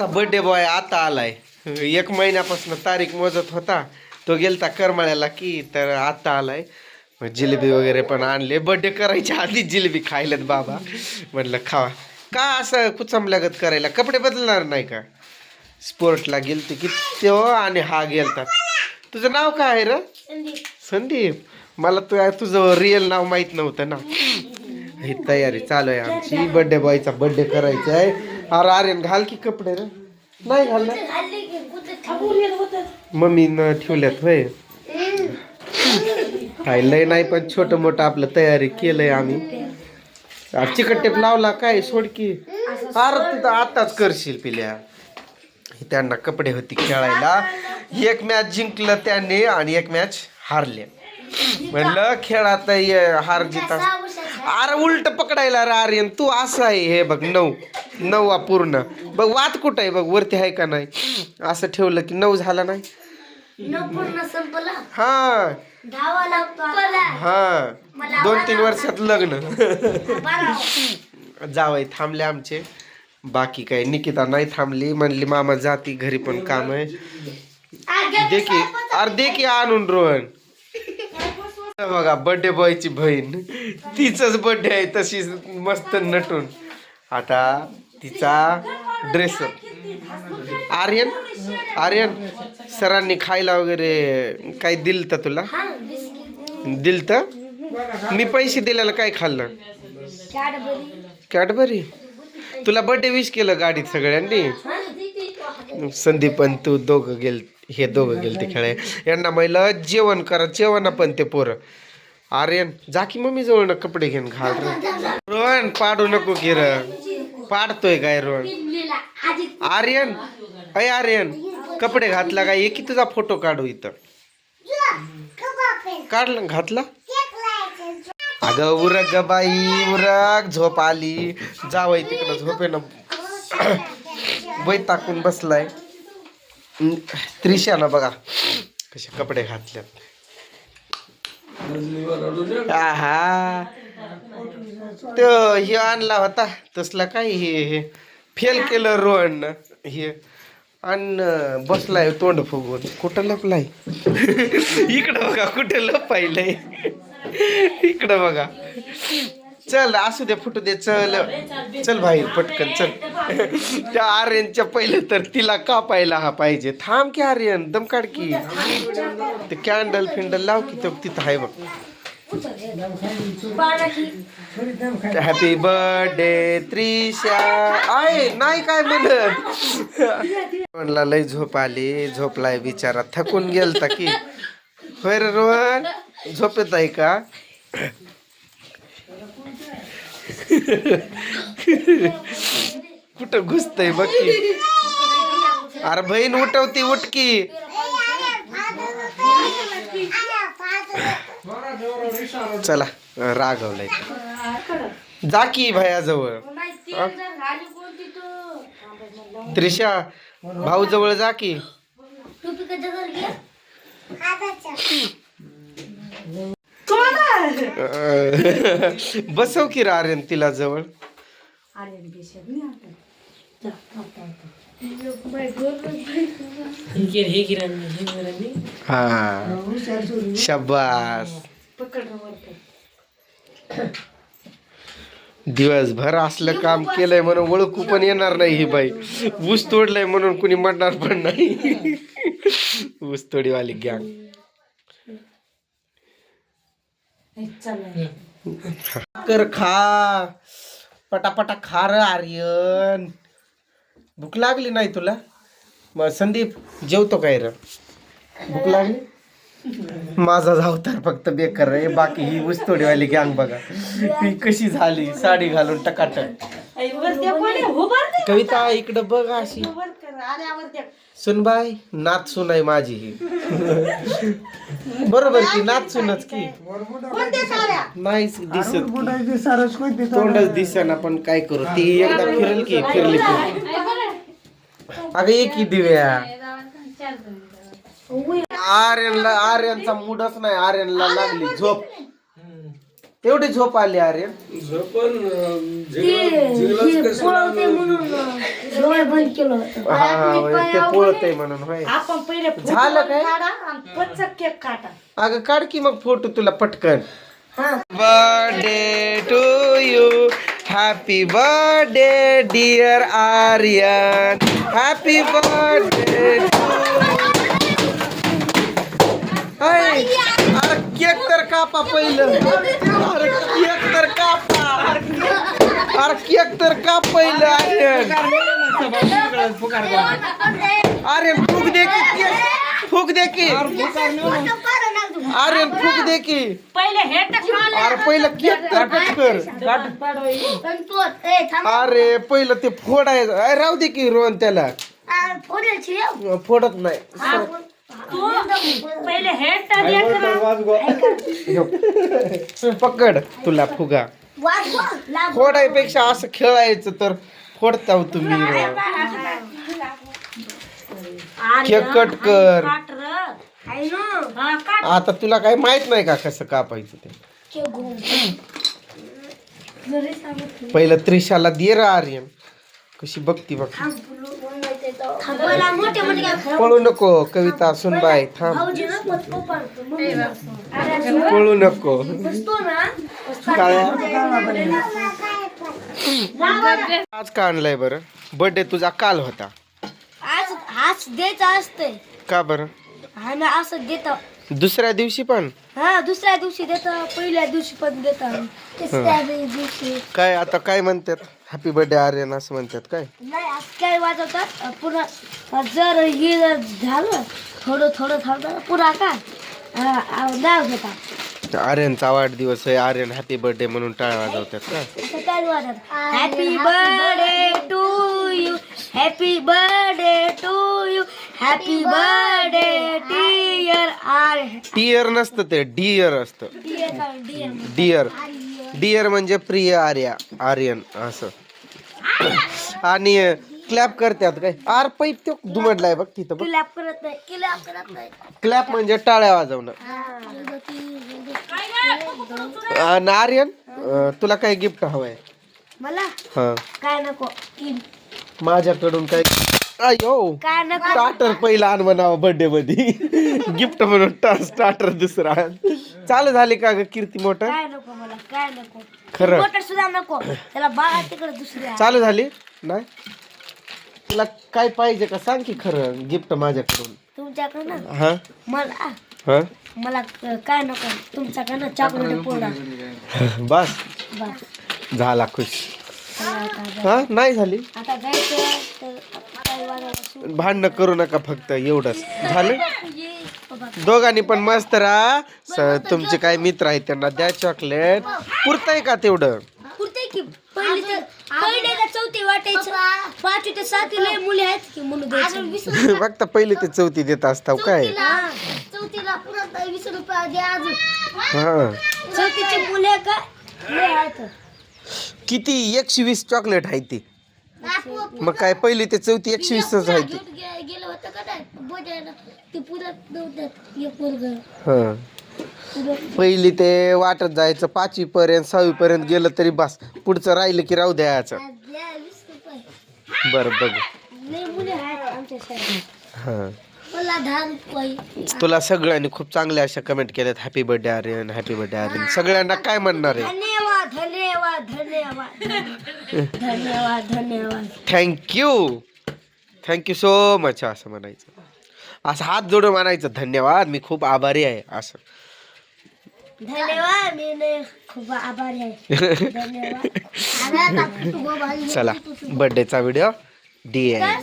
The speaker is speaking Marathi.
आमचा बर्थडे बॉय आता आलाय. एक महिन्यापासून तारीख मोजत होता. तो गेलता करमाळ्याला की तर आता आलाय. जिलेबी वगैरे पण आणले. बर्थडे करायच्या आधी जिलेबी खायलेत बाबा. म्हटलं खावा. का असं कुचमल्यागत करायला? कपडे बदलणार नाही का? स्पोर्टला गेलते की तो आणि हा गेलता. तुझं नाव काय आहे र? संदीप. मला तू तुझं रिअल नाव माहीत नव्हतं ना. ही तयारी चालू आहे आमची. बर्थडे बॉयचा बर्थडे करायचा आहे अरे आर्यन घाल की कपडे रे. नाही घालणार. मम्मीनं ठेवल्यात होय काय लय नाही पण छोट मोठं आपलं तयारी केलंय आम्ही. चिकट टेप लावला काय? सोड की. अरे तिथं आताच करशील पिल्या. त्यांना कपडे होती खेळायला. एक मॅच जिंकलं त्यांनी आणि एक मॅच हारले. म्हणलं खेळात ये हार जिता अरे उलट पकडायला रे आर्यन. तू असं आहे हे बघ नऊ. नऊ पूर्ण. बघ वात कुठं आहे? बघ वरती आहे का नाही? असं ठेवलं की नऊ झाला नाही. न पूर्ण संपला? हा. हा. दोन तीन वर्षात लग्न. जावई थांबले आमचे. बाकी काय निकिता नाही थांबली. म्हणली मामा जाती घरी पण काम आहे. दे की अरे दे की आणून रोहन. बघा बर्थडे बॉयची बहीण. तिचाच बर्थडे आहे तशी मस्त नटून. आता तिचा ड्रेस आर्यन? आर्यन सरांनी खायला वगैरे काय दिल तर तुला? दिल तर मी पैसे दिल्याला काय खाल्लं? कॅडबरी. तुला बर्थडे विश केलं गाडीत सगळ्यांनी? संदीप पण तू दोघं गेल हे दोघं गेल ते खेळाय यांना महिला जेवण करा जेवण पण ते पोरं. आर्यन जा की मम्मी जवळ कपडे घेऊन घाल रोहन पाडू नको किरण. पाडतोय काय. आधी. आर्यन? अय आर्यन कपडे घातला काय? एक तुझा फोटो काढू इथं. काढला घातला? अगं उरक ग बाई उरक झोप आली. जावई तिकडं झोपे ना वय टाकून बसलाय. त्रिशानं बघा कसे कपडे घातल्यात. आहा. तो हे आणला होता तसला काय हे हे. फेल केलं रोहन हे. आणि बसलाय तोंड फुगवून. कुठं लपलाय? इकडं बघा कुठं लपायलंय इकडं बघा. चल असू दे फुटू दे चल. चल बाहेर पटकन चल. त्या आर्यनच्या पहिले तर तिला कापायला हा पाहिजे. थांब की आर्यन दम काढ की. ते कॅन्डल फिंडल लाव की तो तिथं आहे बघ. Happy birthday Trisha. आहे नाही काय म्हणत. म्हणला लय झोप आली. झोपलाय बिचारा. थकून गेलता की. होय रे रोहन? झोपेत आहे का? कुठं घुसतय बघ की. अरे बहीण उठवती उठकी चला रागवलंय. जा की भयाजवळ? त्रिशा भाऊ जवळ जा की? अं, बसव की रे आर्यन तिला जवळ. हा शब्बास दिवसभर असलं काम केलंय म्हणून ओळखू पण येणार नाही ही बाई. ऊस तोडलंय म्हणून कुणी म्हणणार पण नाही. ऊस तोडीवाली गॅंग. कर खा. पटापटा खा र आर्यन. भूक लागली नाही तुला? मग संदीप जेवतो काय र? भूक लागली? माझा जावतार फक्त बेकार रे. बाकी ही ऊसतोडीवाली गँग बघा. ती कशी झाली? साडी घालून टकाटक. कविता इकडं बघ अशी. सुनबाई नाच सुनाय माझी ही. बरोबर की नाच सुनच की नाहीच दिसत तोंडच दिसेना पण काय करू ती एकदा फिरेल की फिरली की. अगं ये की दिव्या. आर्यनला आर्यनचा मूडच नाही आर्यनला लागली झोप. एवढी झोप आली अरे पळवते म्हणून डोळे बंद केलं होतं. हा हा, ते पोळतय म्हणून होय. आपण पहिले फोटो झालं काय? काढा आणि पचक केक काढा अगं काढ की मग फोटो तुला पटकन. हा. Birthday to you happy birthday dear Aryan happy birthday तर कापा पहिलं. अरे केक तर कापा. अरे केक तर काप पहिलं आर्यन आर्यन फुक दे की केक. फुक दे की. आर्यन फुक दे की. पहिले हे तर अरे पहिलं केक तर कट कर. अरे पहिलं ते फोडायचं अरे राहू दे की रोहन त्याला. फोडत नाही. पहिले हे तर पकड तुला फुगा. फोडायपेक्षा असं खेळायचं तर फोडता हो तुम्ही राव. केक कट कर. आता तुला काही माहीत नाही का कसं कापायचं ते? पहिलं त्रिशाला दे रे आर्यन. कशी बघती बघ पळू नको कविता सुनबाई थांब. पळू नको. आज का आणलाय बरं? बर्थडे तुझा काल होता. आज आज द्यायचं असतंय. का बरं? आम्ही असं देतो. दुसऱ्या दिवशी पण? हा दुसऱ्या दिवशी देतो पहिल्या दिवशी पण देतो. तिसऱ्या दिवशी. काय आता काय म्हणतात? हॅपी बर्थडे आर्यन असं म्हणतात काय? नाही काय वाजवतात? पुन्हा जर हे जर झालं थोडं थोडं थोडं पुन्हा अं, नाव घेतात. आर्यनचा वाढदिवस आहे. आर्यन हॅपी बर्थडे म्हणून टाळ वाजवतात का असं काय happy birthday to you happy birthday happy birthday dear R tier नसतं ते डियर असतं. डिअर डिअर डियर डियर म्हणजे प्रिय आर्या आर्यन असं. आणि क्लॅप करतात काय? आर पैप तो दुमडलाय बघ तिथं बघ. किलॅप करत नाही किलॅप करत नाही. क्लॅप म्हणजे टाळ्या वाजवणं. आणि आर्यन अं, तुला काय गिफ्ट हवंय? मला? हा. काय नको माझ्याकडून काय अयो काय नको स्टार्टर पहिला आण म्हणावं बर्थडे मध्ये गिफ्ट म्हणून स्टार्टर दुसरा आण. चालू झाली का ग कीर्ती मोटर? काय नको मला काय नको? खरं. मोटर सुद्धा नको. त्याला बाळा तिकडे दुसरी आहे. चालू झाली? नाही? तुला काय पाहिजे का? सांग की खरं गिफ्ट माझ्याकडून. तुमच्याकडनं? हा? मला? हा? मला क- काय नको? तुमच्याकडनं चॉकलेट पोळा. बस. बस. झाला खुश. हा? नाही झाली? आता जायचं तर. भांडणं करू नका फक्त एवढंच. झालं. दोघांनी पण मस्त राहा. तुमचे काय मित्र आहेत त्यांना द्या चॉकलेट पुरतंय का तेवढं? पुरते की पहिली तर पहिले तर चौथी वाटायचं. पाचवी ते सातवी लय मुली आहेत की म्हणून द्यायचं. फक्त पहिली ते चौथी देत असताव काय? हा. चौथीला पुन्हा वीस रुपये द्या अजून. चौथीचे मुले का? लय आहेत. किती? एकशे वीस चॉकलेट आहे ती. मग काय पहिली ते चौथी एकशे आहे ती गेलं होतं का नाही? बजायला ते पुरत नव्हतं. एक मुलगा हा. पहिली ते वाटत जायचं पाचवी पर्यंत सहावी पर्यंत गेलं तरी बस. पुढचं राहिलं की राहू द्यायचं. वीस बरं बघू. हा. तुला सगळ्यांनी खूप चांगल्या अशा कमेंट केल्यात. Happy birthday Aryan happy birthday Aryan सगळ्यांना काय म्हणणार आहे? धन्यवाद धन्यवाद. धन्यवाद धन्यवाद. थँक्यू थँक्यू सो मच असं म्हणायचं. असं हात जोडून म्हणायचं धन्यवाद मी खूप आभारी आहे असं. धन्यवाद मी खूप आभारी आहे. धन्यवाद. चला बर्थडेचा व्हिडिओ डी आहे